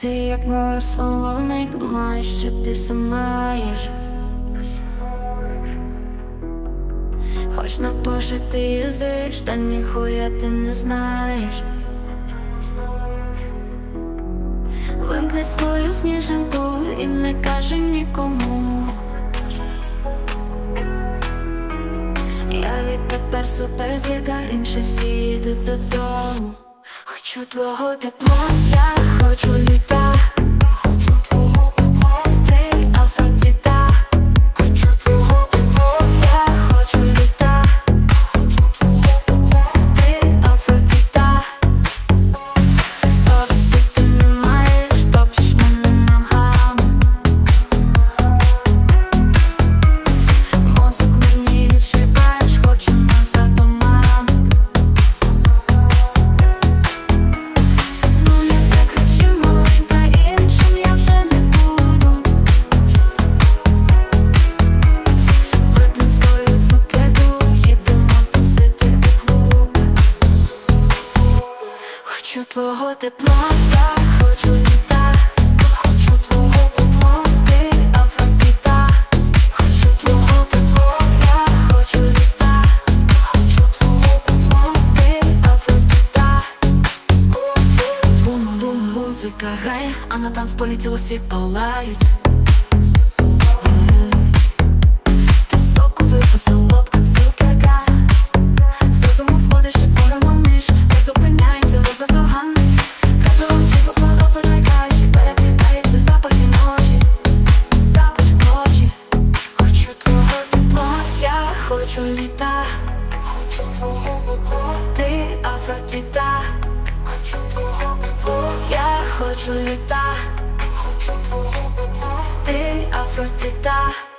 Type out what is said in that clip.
Ти як мор солоний, думаєш, що ти сумаєш Хоч на Порше ти їздиш, та ніхуя ти не знаєш. Вимкни свою сніжинку і не кажи нікому. Я відтепер суперзірка, інші всі йдуть додому. Хочу твого тепла, я хочу Хочу твого тепла, я хочу літа. Хочу твого тепла, ти Афродіта. Хочу твого тепла, я хочу літа. Хочу твого тепла, ти Афродіта. Бум-бум, музика грає, а на танцполі ті усі палають хочу літа, хочу твого ти Афродіта, хочу твого я хочу літа, хочу твого ти Афродіта.